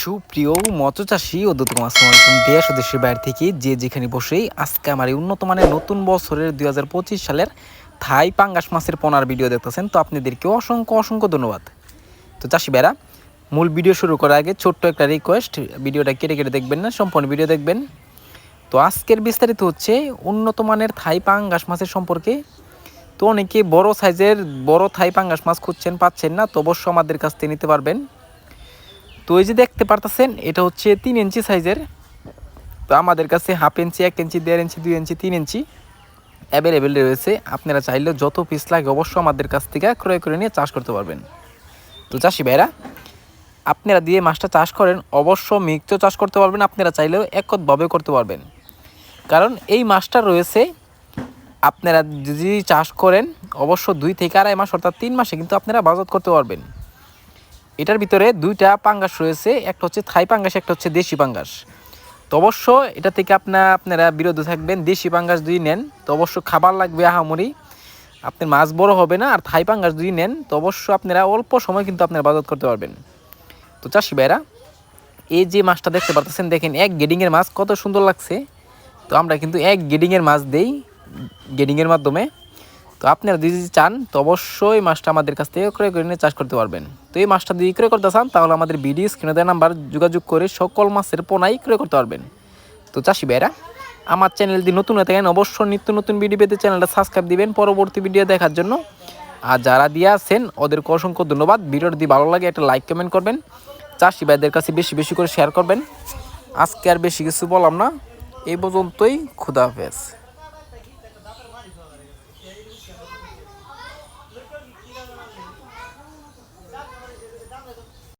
সুপ্রিয় মৎস্য চাষি ও আসসালামু আলাইকুম দেশ ও দেশের বাইরে থেকে যে যেখানে বসেই আজকে আমার এই উন্নত মানের নতুন বছরের দুই হাজার পঁচিশ সালের থাই পাঙ্গাস মাছের পোনার ভিডিও দেখতেছেন, তো আপনাদেরকে অসংখ্য অসংখ্য ধন্যবাদ। তো চাষি বেড়া মূল ভিডিও শুরু করার আগে ছোট্ট একটা রিকোয়েস্ট ভিডিওটা কেটে কেটে দেখবেন না, সম্পূর্ণ ভিডিও দেখবেন। তো আজকের বিস্তারিত হচ্ছে উন্নত মানের থাই পাঙ্গাস মাছের সম্পর্কে। তো অনেকে বড় সাইজের বড় থাই পাঙ্গাস মাছ খুঁজছেন, পাচ্ছেন না, তো অবশ্য আমাদের কাছ থেকে নিতে পারবেন। তো এই যে দেখতে পারতেছেন, এটা হচ্ছে তিন ইঞ্চি সাইজের। তো আমাদের কাছে হাফ ইঞ্চি, এক ইঞ্চি, দেড় ইঞ্চি, দুই ইঞ্চি, তিন ইঞ্চি অ্যাভেলেবেল রয়েছে। আপনারা চাইলে যত পিস লাগে অবশ্য আমাদের কাছ থেকে ক্রয় করে নিয়ে চাষ করতে পারবেন। তো চাষি ভাইরা আপনারা দিয়ে মাছটা চাষ করেন, অবশ্য মিক্সও চাষ করতে পারবেন, আপনারা চাইলেও একতভাবে করতে পারবেন। কারণ এই মাছটা রয়েছে, আপনারা যদি চাষ করেন, অবশ্য দুই থেকে আড়াই মাস অর্থাৎ তিন মাসে কিন্তু আপনারা বাজত করতে পারবেন। এটার ভিতরে দুইটা পাঙ্গাস রয়েছে, একটা হচ্ছে থাই পাঙ্গাস, একটা হচ্ছে দেশি পাঙ্গাস। তো অবশ্য এটা থেকে আপনার আপনারা বিরত থাকবেন, দেশি পাঙ্গাস যদি নেন, তো অবশ্য খাবার লাগবে আহামরি। আপনার মাছ বড় হবে না, আর থাই পাঙ্গাস যদি নেন, তো অবশ্য আপনারা অল্প সময় কিন্তু আপনারা বাজার করতে পারবেন। তো চাষি ভাইরা, এই যে মাছটা দেখতে পারতেছেন, দেখেন এক গেডিংয়ের মাছ কত সুন্দর লাগছে। তো আমরা কিন্তু এক গেডিংয়ের মাছ দেই, গেডিংয়ের মাধ্যমে। তো আপনারা যদি চান, তো অবশ্যই মাছটা আমাদের কাছ থেকে ক্রয় করে নিয়ে চাষ করতে পারবেন। তো এই মাছটা যদি ক্রয় করতে চান, তাহলে আমাদের বিডি স্ক্রিনে নাম্বার যোগাযোগ করে সকল মাছের পোনাই ক্রয় করতে পারবেন। তো চাষি ভাইরা আমার চ্যানেল যদি নতুন হয়ে থাকেন, অবশ্যই নিত্য নতুন ভিডিও পেতে চ্যানেলটা সাবস্ক্রাইব দিবেন পরবর্তী ভিডিও দেখার জন্য। আর যারা দিয়ে আছেন, ওদেরকে অসংখ্য ধন্যবাদ। ভিডিওটি যদি ভালো লাগে, একটা লাইক, কমেন্ট করবেন। চাষি ভাইদের কাছে বেশি বেশি করে শেয়ার করবেন। আজকে আর বেশি কিছু বললাম না। এই পর্যন্তই, খুদা হাফেজ। Thank you.